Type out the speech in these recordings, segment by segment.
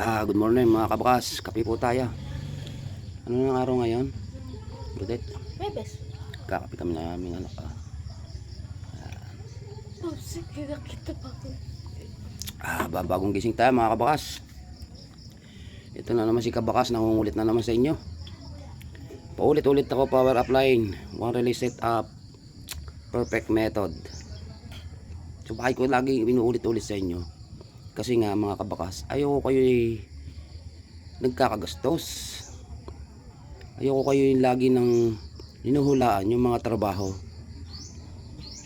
Ah, good morning mga kabakas. Kape po tayo. Ano nang araw ngayon? Budet. Bebes. Kakape kami na aming anak. Ah, Oh, sige, nakita pa ko. ah babagong gising tayo mga kabakas. Ito na naman si kabakas. Nangungulit na naman sa inyo. Paulit-ulit ako power up line. One release set up. Perfect method. So bakit ko lagi inuulit-ulit sa inyo? Kasi nga mga kabakas, ayoko kayo nagkakagastos. Ayoko kayo yung lagi ng hinuhulaan yung mga trabaho.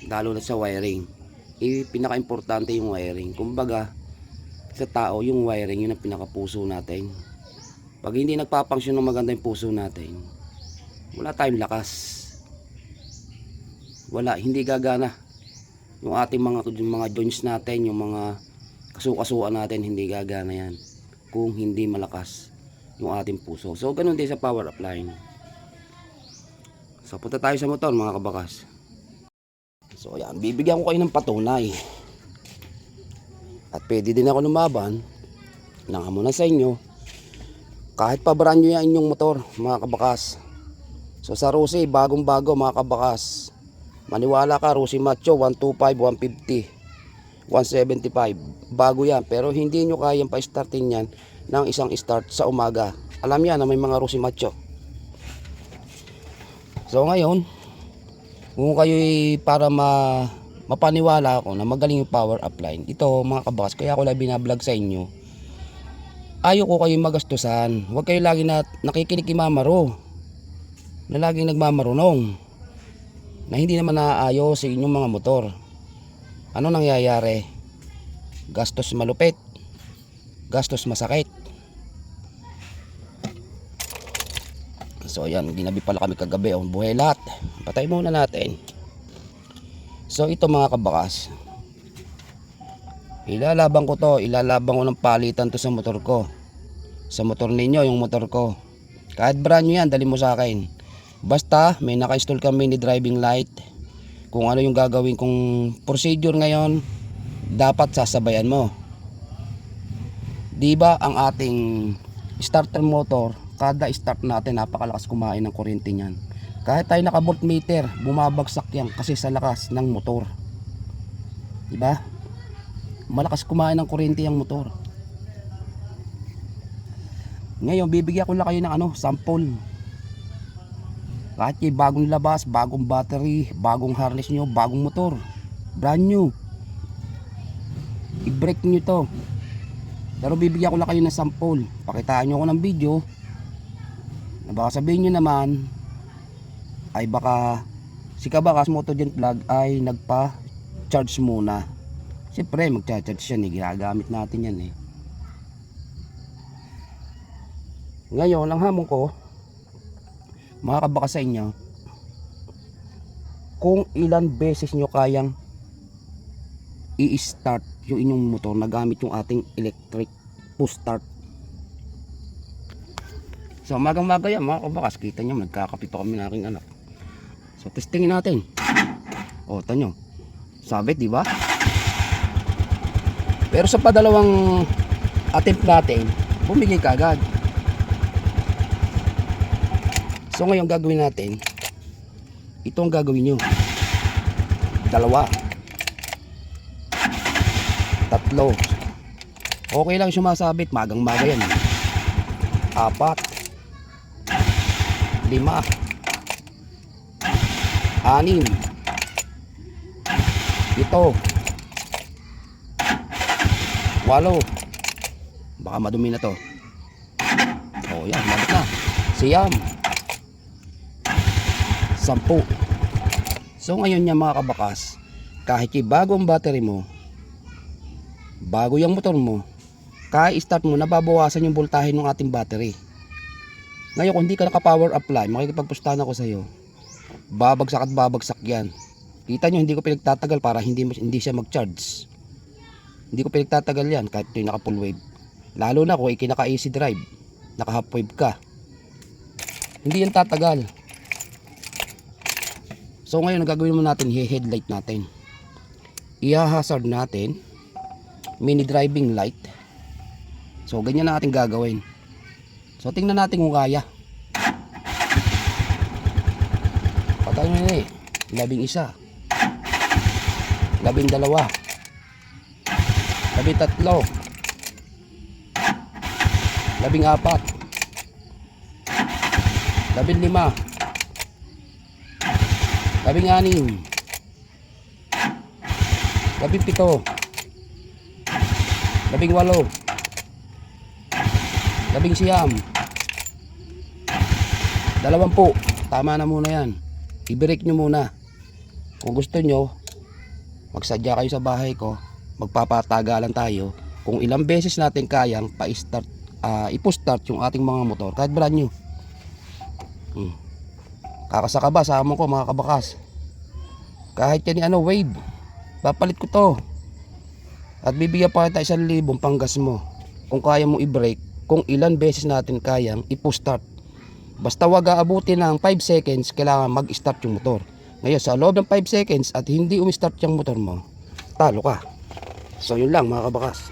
Lalo na sa wiring. I, pinaka-importante yung wiring. Kumbaga, sa tao, yung wiring, yun ang pinaka-puso natin. Pag hindi nagpapangsyon ng maganda yung puso natin, wala tayong lakas. Wala, hindi gagana. Yung ating mga, yung mga joints natin, yung mga kasukasuan natin, hindi gagana yan. Kung hindi malakas yung ating puso. So, ganun din sa power up. So, punta tayo sa motor mga kabakas. So, yan. Bibigyan ko kayo ng patunay. At pwede din ako lumaban ng amo na sa inyo. Kahit pa brand nyo yan inyong motor, mga kabakas. So, sa Rusi, bagong bago mga kabakas. Maniwala ka, Rusi Macho, 125, 150, 175. Bago yan. Pero hindi nyo kayang pa-startin yan ng isang start sa umaga. Alam yan na may mga Rusi Macho. So, ngayon, kung kayo para ma mapaniwala ako na magaling yung power up line. Ito mga kabakas, kaya ako lang binablog sa inyo. Ayaw ko kayo magastusan. Huwag kayo lagi na nakikinig kay Mamaro. Na laging nagmamarunong. Na hindi naman naayos sa inyong mga motor. Ano nangyayari? Gastos malupit. Gastos masakit. So ayan, ginabi pala kami kagabi. Oh, buhay lahat. Patay muna natin. So ito mga kabakas. Ilalaban ko to. Ilalaban ko ng palitan to sa motor ko. Sa motor ninyo, yung motor ko. Kahit brand new yan, dali mo sa akin. Basta may naka-install kami ni driving light. Kung ano yung gagawin kong procedure ngayon, dapat sasabayan mo. 'Di ba ang ating starter motor, kada start natin napakalakas kumain ng kuryente niyan. Kahit tayo naka voltmeter, bumabagsak yan kasi sa lakas ng motor. 'Di ba? Malakas kumain ng kuryente yung motor. Ngayon, bibigyan ko lang kayo ng ano, sample. Kahit yung bagong labas, bagong battery, bagong harness nyo, bagong motor. Brand new. I-break nyo to. Pero bibigyan ko lang kayo ng sample. Pakitaan nyo ako ng video. Na baka sabihin nyo naman, ay baka si Kabakas Motogen Vlog ay nagpa-charge muna. Siyempre, magcha-charge yan eh. Ginagamit natin yan eh. Ngayon, ang hamon ko, mga kabaka sa inyo, kung ilan beses nyo kayang i-start yung inyong motor na gamit yung ating electric push start. So, magang-maga yan, mga kabakas. Kita nyo, nagkakapi pa kami ng aking anak. So, testingin natin. O, tanyo. Sabit, di ba? Pero sa padalawang attempt natin, bumigay ka agad. So ngayon gagawin natin, ito ang gagawin nyo. Dalawa. Tatlo. Okay lang sumasabit, magang maga yan. Apat. Lima. Anim. Ito. Walo. Baka madumi na to. Oh, yan, mabit na. Siyam sampu. So ngayon niya mga kabakas, kahit bagong battery mo, bago yung motor mo, kahit start mo, nababawasan yung voltahe ng ating battery. Ngayon kung hindi ka naka-power apply, makikipagpustahan ako sa iyo. Babagsak at babagsak yan. Kita nyo, hindi ko pinagtatagal para hindi, hindi siya mag-charge. Hindi ko pinagtatagal yan kahit ito yung naka full wave. Lalo na kung ikinaka AC drive, naka half wave ka. Hindi yan tatagal. So ngayon ang gagawin mo natin, i-headlight natin. I-hazard natin mini driving light So, ganyan ang ating gagawin. So, tingnan natin kung kaya. Patay yun eh. Labing isa. Labing dalawa. Labing tatlo. Labing apat. Labing lima. Labing anim. Labing pito. Labing walo. Labing siyam. Dalawampu. Tama na muna yan. I-break nyo muna. Kung gusto nyo, magsadya kayo sa bahay ko. Magpapatagalan tayo. Kung ilang beses natin kayang pa-start, ah, ipo-start yung ating mga motor. Kahit brand new. Hmm. Kakasaka ba? Sama ko mga kabakas. Kahit yan ano, wave. Papalit ko to. At bibigyan pa kita isang libong panggas mo. Kung kaya mo i-break, kung ilan beses natin kayang ipo-start. Basta wag aabutin ng 5 seconds, kailangan mag-start yung motor. Ngayon, sa loob ng 5 seconds at hindi umi-start yung motor mo, talo ka. So yun lang mga kabakas.